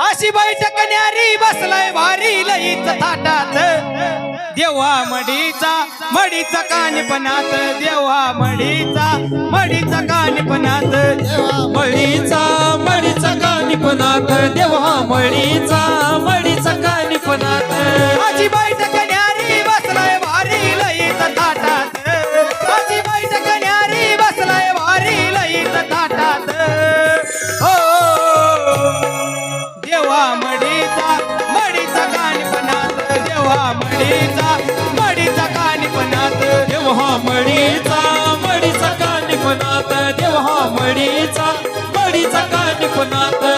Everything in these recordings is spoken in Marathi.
अशी बैठक न्यारी बसलाय भारी लईच थाटात. देवा मडीचा मडीचा कानपणात. देवा मडीचा मडीचा कानपणात. मळीचा मळीचा कानिपनात देवा मळीचा मळीचा कानिपनात अशी बैठक कानपणात देवा मडीचा मडीचा कानपणात देवा मडीचा मडीचा कानिपनात. देवा मडीचा मडीचा कानिपनात.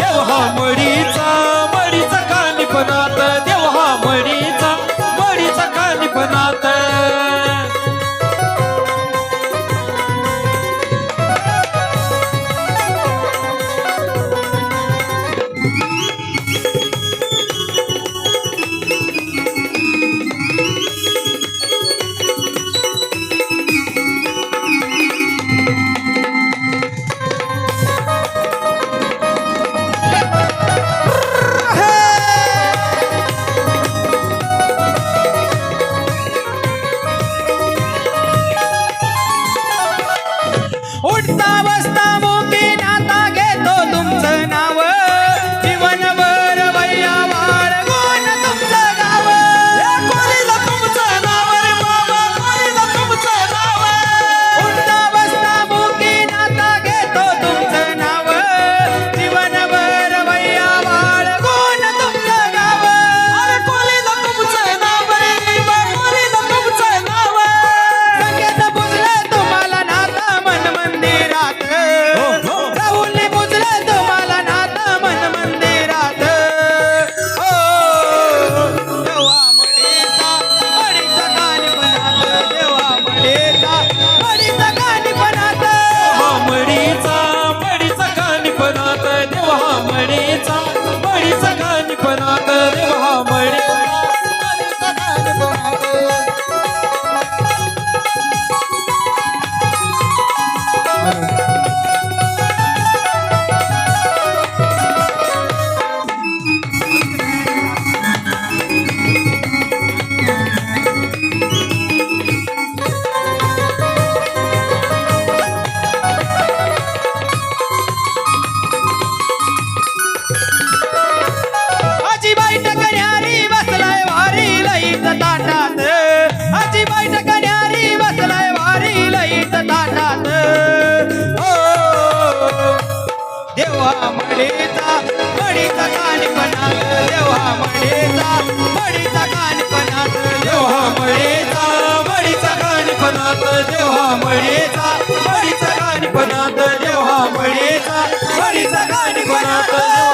देव हा मडीचा म्हणीचा मडीचा कानपणा देवा म्हणीचा मडीचा कानपणा देवा म्हणीचा मडीचा कानपणा देवा म्हणीचा मडीचा कानपणा देवा म्हणीचा मडीचा कानपणा देवा